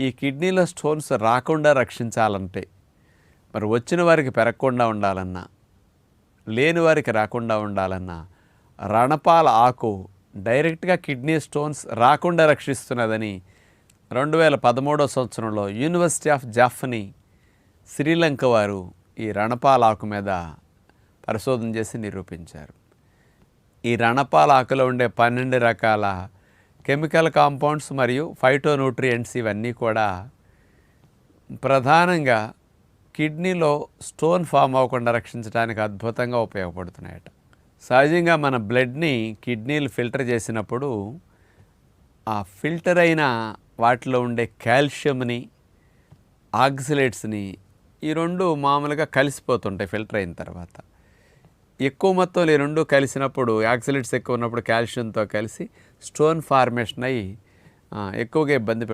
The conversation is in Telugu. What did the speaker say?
ఈ కిడ్నీలో స్టోన్స్ రాకుండా రక్షించాలంటే మరి వచ్చిన వారికి పెరగకుండా ఉండాలన్నా లేని వారికి రాకుండా ఉండాలన్నా రణపాల ఆకు డైరెక్ట్గా కిడ్నీ స్టోన్స్ రాకుండా రక్షిస్తున్నదని రెండు వేల పదమూడో సంవత్సరంలో యూనివర్సిటీ ఆఫ్ జాఫ్ని శ్రీలంక వారు ఈ రణపాల ఆకు మీద పరిశోధన చేసి నిరూపించారు. ఈ రణపాల ఆకులో ఉండే పన్నెండు రకాల కెమికల్ కాంపౌండ్స్ మరియు ఫైటోన్యూట్రియంట్స్ ఇవన్నీ కూడా ప్రధానంగా కిడ్నీలో స్టోన్ ఫామ్ అవ్వకుండా రక్షించడానికి అద్భుతంగా ఉపయోగపడుతున్నాయట. సహజంగా మన బ్లడ్ని కిడ్నీలు ఫిల్టర్ చేసినప్పుడు ఆ ఫిల్టర్ అయిన వాటిలో ఉండే కాల్షియంని ఆక్సిలేట్స్ని ఈ రెండు మామూలుగా కలిసిపోతుంటాయి ఫిల్టర్ అయిన తర్వాత. ఎక్కువ మొత్తంలో ఈ రెండు కలిసినప్పుడు యాక్సిలేట్స్ ఎక్కువ ఉన్నప్పుడు కాల్షియంతో కలిసి స్టోన్ ఫార్మేషన్ అయ్యి ఎక్కువగా ఇబ్బంది